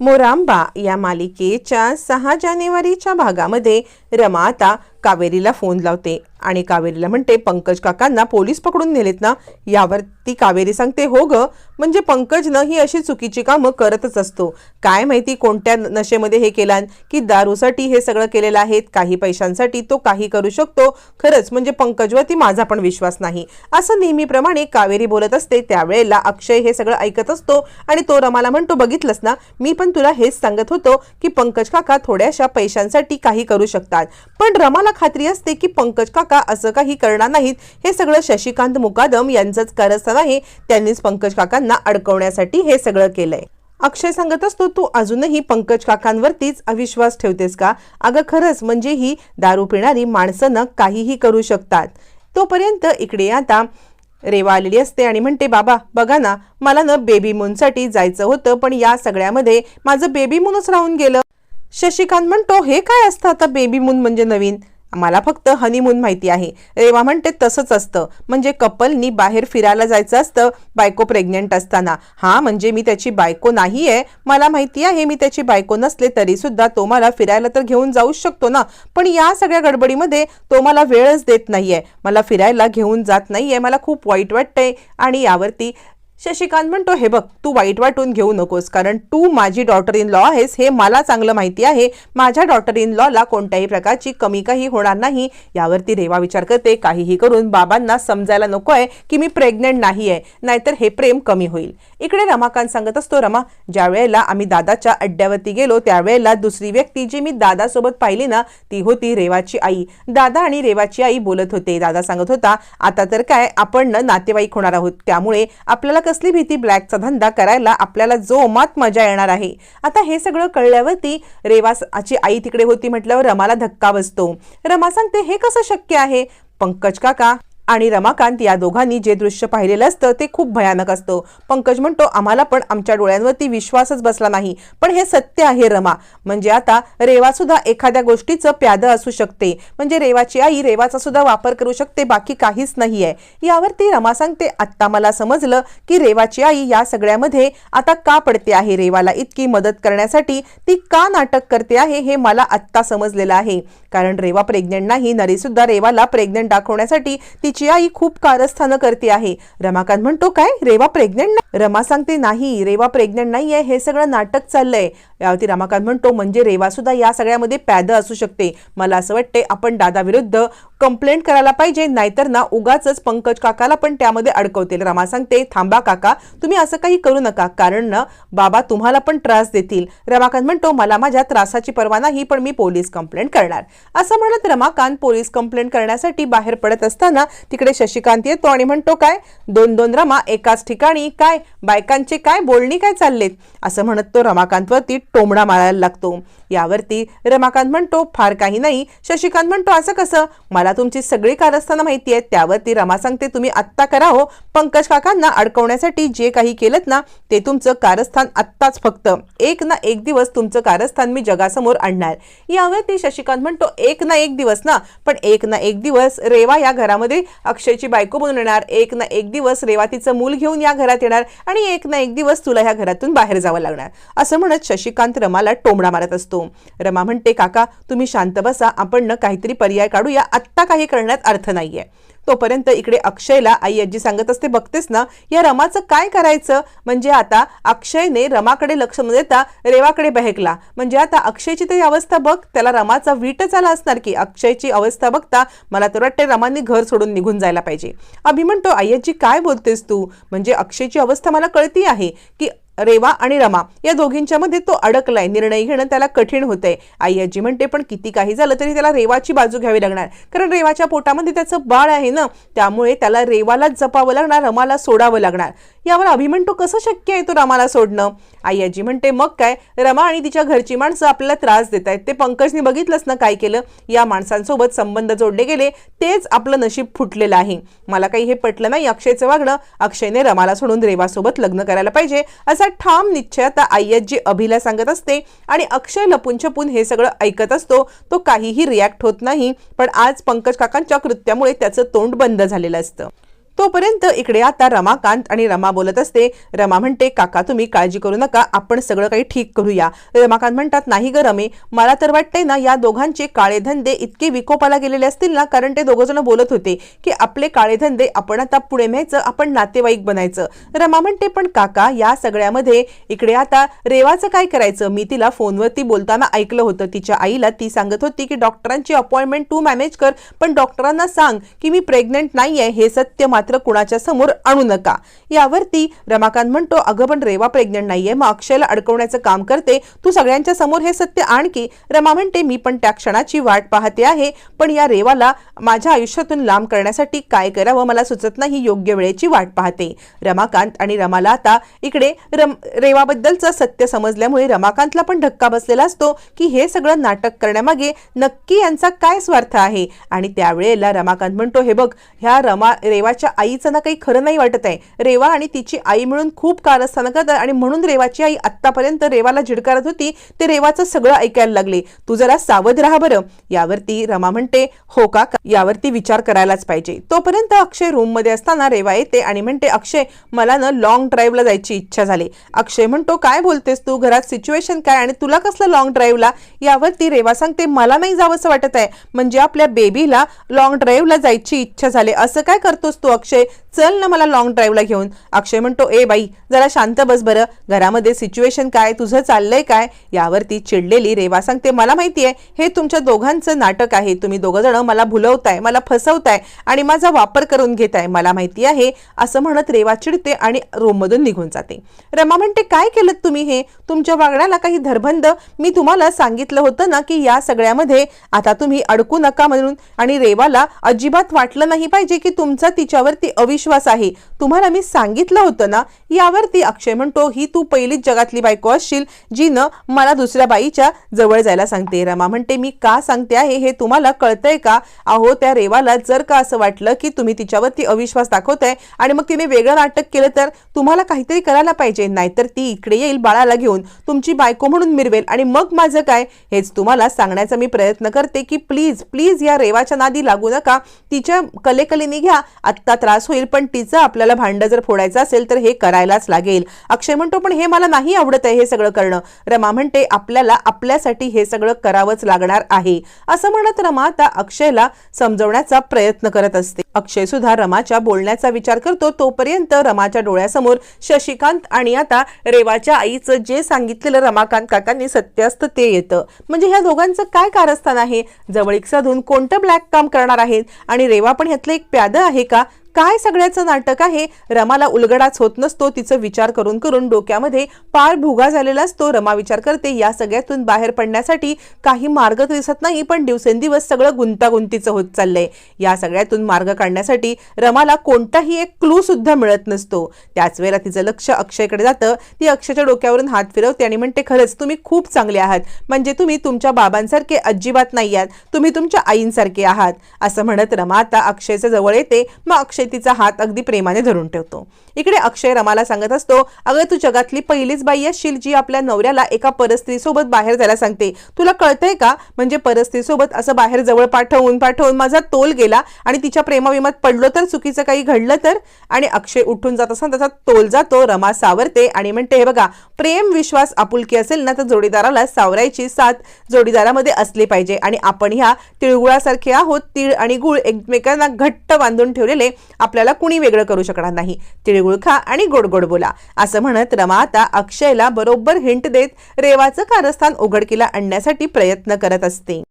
मोरांबा या मालिकेच्या सहा जानेवारीच्या भागामध्ये रमा आता कावेरीला फोन लावते आणि कावेरीला म्हणते पंकज काकांना पोलीस पकडून नेलेत ना यावर ती कावेरी सांगते हो ग म्हणजे पंकजनं ही अशी चुकीची कामं करतच असतो. काय माहिती कोणत्या नशेमध्ये हे केलान की दारूसाठी हे सगळं केलेलं आहेत काही पैशांसाठी तो काही करू शकतो. खरंच म्हणजे पंकजवरती माझा पण विश्वास नाही. असं नेहमीप्रमाणे कावेरी बोलत असते त्यावेळेला अक्षय हे सगळं ऐकत असतो आणि तो रमाला म्हणतो बघितलंस ना मी पण तुला हेच सांगत होतो की पंकज काका थोड्याशा पैशांसाठी काही करू शकतात. पण रमाला खात्री असते की पंकज काका असं काही करणार नाहीत. हे सगळं शशिकांत मुकादम यांचंच कारस्थान आहे. त्यांनीच पंकज काकांना अडकवण्यासाठी हे सगळं केलंय. अक्षय सांगत असतो तू अजूनही पंकज काकांवरतीच अविश्वास ठेवतेस का? अगं खरंच म्हणजे ही दारू पिणारी माणसं काहीही करू शकतात. तोपर्यंत इकडे आता रेवा आलेली असते आणि म्हणते बाबा बघा ना मला ना बेबी मूनसाठी जायचं होतं पण या सगळ्यामध्ये माझं बेबी मूनच राहून गेलं. शशिकांत म्हणतो हे काय असतं आता बेबी मून म्हणजे नवीन? मला फक्त हनीमून माहिती आहे. रेवा म्हणते तसंच असतं. म्हणजे कपलनी बाहेर फिरायला जायचं असतं बायको प्रेग्नेंट असताना. हा म्हणजे मी त्याची बायको नाही आहे मला माहिती आहे मी त्याची बायको नसले तरी सुद्धा तो मला फिरायला तर घेऊन जाऊच शकतो ना. पण या सगळ्या गडबडीमध्ये तो मला वेळच देत नाहीये. मला फिरायला घेऊन जात नाहीये. मला खूप वाईट वाटतंय. आणि यावरती शशिकांत म्हणतो हे बघ तू वाईट वाटून घेऊ नकोस कारण तू माझी डॉटर इन लॉ आहेस हे मला चांगलं माहिती आहे. माझ्या डॉटर इन लॉला कोणत्याही प्रकारची कमी काही होणार नाही. यावरती रेवा विचार करते काहीही करून बाबांना समजायला नको आहे की मी प्रेग्नेंट नाही आहे नाहीतर हे प्रेम कमी होईल. इकडे रमाकांत सांगत असतो रमा ज्या वेळेला आम्ही दादाच्या अड्ड्यावरती गेलो त्यावेळेला दुसरी व्यक्ती जी मी दादासोबत पाहिली ना ती होती रेवाची आई. दादा आणि रेवाची आई बोलत होते. दादा सांगत होता आता तर काय आपण नातेवाईक होणार आहोत. त्यामुळे आपल्याला कसली भीती ब्लॅकचा धंदा करायला आपल्याला जोमात मजा येणार आहे. आता हे सगळं कळल्यावरती रेवाची आई तिकडे होती म्हटल्यावर रमाला धक्का बसतो. रमा सांगते हे कसं शक्य आहे? पंकज काका आणि रमाकांत या दोघांनी जे दृश्य पाहिलेलं असतं ते खूप भयानक असतं. पंकज म्हणतो आम्हाला पण आमच्या डोळ्यांवरती विश्वासच बसला नाही. पण हे सत्य आहे रमा. म्हणजे आता रेवा सुद्धा एखाद्या गोष्टीचं प्याद असू शकते. म्हणजे रेवाची आई रेवाचा सुद्धा वापर करू शकते बाकी काहीच नाही आहे यावरती रमा सांगते आत्ता मला समजलं की रेवाची आई या सगळ्यामध्ये आता का पडते आहे? रेवाला इतकी मदत करण्यासाठी ती का नाटक करते आहे हे मला आत्ता समजलेलं आहे. कारण रेवा प्रेग्नेंट नाही नरी सुद्धा रेवाला प्रेग्नेंट दाखवण्यासाठी तिची आई खूप कारस्थानं करते आहे. रमाकांत म्हणतो काय? रेवा प्रेग्नेंट रमा सांगते नाही रेवा प्रेग्नेंट नाहीये. हे सगळं नाटक चाललंय. यावरती रमाकांत म्हणतो म्हणजे रेवा सुद्धा या सगळ्यामध्ये पॅद असू शकते. मला असं वाटते आपण दादाविरुद्ध कंप्लेंट करायला पाहिजे नाहीतर ना उगाच पंकज काकाला पण त्यामध्ये अडकवतील. रमा सांगते थांबा काका तुम्ही असं काही करू नका. कारण ना बाबा तुम्हाला पण त्रास देतील. रमाकांत म्हणतो मला माझ्या त्रासाची परवा नाही पण मी पोलीस कंप्लेंट करणार. असं म्हणत रमाकांत पोलीस कंप्लेंट करण्यासाठी बाहेर पडत असताना तिकडे शशिकांत येतो आणि म्हणतो काय? दोन दोन रमा एकाच ठिकाणी? काय? बायकांचे काय? बोलणी काय चाललेत? असं म्हणत तो रमाकांतवरती टोमडा मारायला लागतो. यावरती रमाकांत म्हणतो फार काही नाही. शशिकांत म्हणतो असं कसं? मला तुमची सगळी कारस्थानं माहिती आहेत. त्यावरती रमा सांगते तुम्ही आत्ता करा हो. पंकज काकांना अडकवण्यासाठी जे काही केलं ना ते तुमचं कारस्थान आत्ताच फक्त. एक ना एक दिवस तुमचं कारस्थान मी जगासमोर आणणार. यावरती शशिकांत म्हणतो एक ना एक दिवस ना. पण एक ना एक दिवस रेवा या घरामध्ये अक्षयची बायको बनून येणार. एक ना एक दिवस रेवा तिचं मूल घेऊन या घरात येणार. आणि एक ना एक दिवस तुला ह्या घरातून बाहेर जावं लागणार. असं म्हणत शशिकांत रमाला टोमडा मारत असतो. रमा म्हणते काका तुम्ही शांत बसा. आपण न काहीतरी पर्याय काढूया. आत्ता काही करण्यात अर्थ नाहीये. तोपर्यंत इकडे अक्षयला आई आजी सांगत असते बघतेस ना या रमाचं काय करायचं? म्हणजे आता अक्षयने रमाकडे लक्ष न देता रेवाकडे बहेकला. म्हणजे आता अक्षयची तरी अवस्था बघ. त्याला रमाचा वीटच आला असणार की अक्षयची अवस्था बघता मला तर वाटते रमांनी घर सोडून निघून जायला पाहिजे. अभि म्हणतो आई आजी काय बोलतेस तू? म्हणजे अक्षयची अवस्था मला कळती आहे की रेवा आणि रमा या दोघींच्या मध्ये तो अडकलाय. निर्णय घेणं त्याला कठीण होतंय. आई आजी म्हणते पण किती काही झालं तरी त्याला रेवाची बाजू घ्यावी लागणार. कारण रेवाच्या पोटामध्ये त्याचं बाळ आहे ना त्यामुळे त्याला रेवालाच जपावं लागणार रमाला सोडावं लागणार. यावर अभिमंटू कसं शक्य आहे तो रमाला सोडणं? आई आजी म्हणते मग काय? रमा आणि तिच्या घरची माणसं आपल्याला त्रास देत आहेत ते पंकजने बघितलंच ना काय केलं? या माणसांसोबत संबंध जोडले गेले तेच आपलं नशीब फुटलेलं आहे. मला काही हे पटलं नाही अक्षयचं वागणं. अक्षयने रमाला सोडून रेवासोबत लग्न करायला पाहिजे असा ठाम निश्चय आता आई आजी अभिला सांगत असते. आणि अक्षय लपून छपून हे सगळं ऐकत असतो. तो काहीही रिॲक्ट होत नाही पण आज पंकज काकांच्या कृत्यामुळे त्याचं तोंड बंद झालेलं असतं. तोपर्यंत इकडे आता रमाकांत आणि रमा बोलत असते. रमा म्हणते काका तुम्ही काळजी करू नका आपण सगळं काही ठीक करूया. रमाकांत म्हणतात नाही ग रमे मला तर वाटतंय ना या दोघांचे काळे धंदे इतके विकोपाला गेलेले असतील ना कारण ते दोघं जण बोलत होते की आपले काळे धंदे आपण आता पुढे न्यायचं आपण नातेवाईक बनायचं. रमा म्हणते पण काका या सगळ्यामध्ये इकडे आता रेवाचं काय करायचं? मी तिला फोनवरती बोलताना ऐकलं होतं. तिच्या आईला ती सांगत होती की डॉक्टरांची अपॉइंटमेंट तू मॅनेज कर पण डॉक्टरांना सांग की मी प्रेग्नेंट आहे हे सत्य मात्र कुणाच्या समोर आणू नका. यावरती रमाकांत म्हणतो अगं पण रेवा प्रेग्नंट नाहीये. मग अक्षयला अडकवण्याचं काम करते. तू सगळ्यांच्या समोर हे सत्य आणखी रमा म्हणते मी पण त्या क्षणाची वाट पाहते आहे. पण या रेवाला माझ्या आयुष्यातून लांब करण्यासाठी काय करावं? मला सुचत नाही. योग्य वेळेची वाट पाहते. रमाकांत आणि रमाला आता इकडे रम रेवाबद्दलचं सत्य समजल्यामुळे रमाकांतला पण धक्का बसलेला असतो की हे सगळं नाटक करण्यामागे नक्की यांचा काय स्वार्थ आहे? आणि त्यावेळेला रमाकांत म्हणतो हे बघ ह्या रमा रेवाच्या आईचं ना काही खरं नाही वाटत आहे. रेवा आणि तिची आई मिळून खूप कारस्थानं करतात आणि म्हणून रेवाची आई आत्तापर्यंत रेवाला झिडकारत होती. ते रेवाचं सगळं ऐकायला लागले. तू जरा सावध राहा बरं. यावरती रमा म्हणते हो का? यावरती विचार करायलाच पाहिजे. तोपर्यंत अक्षय रूममध्ये असताना रेवा येते आणि म्हणते अक्षय मला ना लॉंग ड्राईव्हला जायची इच्छा झाली. अक्षय म्हणतो काय बोलतेस तू? घरात सिच्युएशन काय आणि तुला कसलं लॉंग ड्राईव्हला यावरती रेवा सांगते मला नाही जावंसं वाटत आहे. म्हणजे आपल्या बेबीला लॉंग ड्राईव्हला जायची इच्छा झाली. असं काय करतोस तू अक्षय चल ना मला लॉंग ड्राईव्हला घेऊन. अक्षय म्हणतो ए बाई जरा शांत बस बरं. घरामध्ये सिच्युएशन काय? तुझं चाललंय काय? यावरती चिडलेली रेवा सांगते मला माहिती आहे हे तुमच्या दोघांचं नाटक आहे. तुम्ही दोघं जण मला भुलवताय मला फसवताय आणि माझा वापर करून घेताय. मला माहिती आहे असं म्हणत रेवा चिडते आणि रूममधून निघून जाते. रमा म्हणते काय केलं तुम्ही हे? तुमच्या वागण्याला काही धरबंद मी तुम्हाला सांगितलं होतं ना की या सगळ्यामध्ये आता तुम्ही अडकू नका म्हणून आणि रेवाला अजिबात वाटलं नाही पाहिजे की तुमचा तिच्यावरती अविश्वास विश्वास आहे. तुम्हाला मी सांगितलं होतं ना यावरती अक्षय म्हणतो ही तू पहिलीच जगातली बायको असशील जिनं मला दुसऱ्या बाईच्या जवळ जायला सांगते. रमा म्हणते मी का सांगते आहे? हे तुम्हाला कळतंय का? अहो त्या रेवाला जर का असं वाटलं की तुम्ही तिच्यावरती अविश्वास दाखवताय आणि मग तिने वेगळं नाटक केलं तर तुम्हाला काहीतरी करायला पाहिजे. नाहीतर ती इकडे येईल बाळाला घेऊन. तुमची बायको म्हणून मिरवेल आणि मग माझं काय? हेच तुम्हाला सांगण्याचा मी प्रयत्न करते की प्लीज प्लीज या रेवाच्या नादी लागू नका. तिच्या कलेकलेने घ्या. आत्ता त्रास होईल पण तिचं आपल्याला भांड जर फोडायचं असेल तर हे करायलाच लागेल. अक्षय म्हणतो पण हे मला नाही आवडत आहे हे सगळं करणं. रमा म्हणते आपल्याला आपल्यासाठी हे सगळं करावंच लागणार आहे. असं म्हणत रमा आता अक्षयला समजवण्याचा प्रयत्न करत असते. अक्षय सुद्धा रमाच्या बोलण्याचा विचार करतो तोपर्यंत रमाच्या डोळ्यासमोर शशिकांत आणि आता रेवाच्या आईचं जे सांगितलेलं रमाकांत काकांनी सत्य असतं ते येतं. म्हणजे ह्या दोघांचं काय कारस्थान आहे? जवळीक साधून कोणतं ब्लॅक काम करणार आहेत? आणि रेवा पण ह्यातलं एक प्यादं आहे का? काय सगळ्याचं नाटक आहे? रमाला उलगडाच होत नसतो तिचं विचार करून करून डोक्यामध्ये पार भुगा झालेला असतो. रमा विचार करते या सगळ्यातून बाहेर पडण्यासाठी काही मार्ग दिसत नाही पण दिवसेंदिवस सगळं गुंतागुंतीचं होत चाललंय. या सगळ्यातून मार्ग काढण्यासाठी रमाला कोणताही एक क्लू सुद्धा मिळत नसतो. त्याच वेळेला तिचं लक्ष अक्षयकडे जातं. ती अक्षयच्या डोक्यावरून हात फिरवते आणि म्हणते खरंच तुम्ही खूप चांगले आहात. म्हणजे तुम्ही तुमच्या बाबांसारखे अजिबात नाही आहात. तुम्ही तुमच्या आईंसारखे आहात. असं म्हणत रमा आता अक्षयच्या जवळ येते. मग अक्षय अक्षय तिचा हात अगदी प्रेमाने धरून ठेवतो. इकडे अक्षय रमाला सांगत असतो अगं तू जगातली पहिलीच बाई असशील जी आपल्या नवऱ्याला एका परस्त्रीसोबत बाहेर जायला सांगते. तुला कळतंय का? म्हणजे परस्त्रीसोबत असं बाहेर जवळ पाठवून पाठवून माझा तोल गेला आणि तिच्या प्रेमाविमात पडलो तर चुकीचं काही घडलं तर? आणि अक्षय उठून जात असताना त्याचा तोल जातो रमा सावरते आणि म्हणते हे बघा प्रेम विश्वास आपुलकी असेल ना तर जोडीदाराला सावरायची साथ जोडीदारामध्ये असली पाहिजे. आणि आपण ह्या तिळगुळासारखे आहोत तीळ आणि गुळ एकमेकांना घट्ट बांधून ठेवलेले आपल्याला कुणी वेगळं करू शकणार नाही. तिळगुळ खा आणि गोड गोड बोला. असं म्हणत रमा आता अक्षयला बरोबर हिंट देत रेवाचं कारस्थान उघडकीला आणण्यासाठी प्रयत्न करत असते.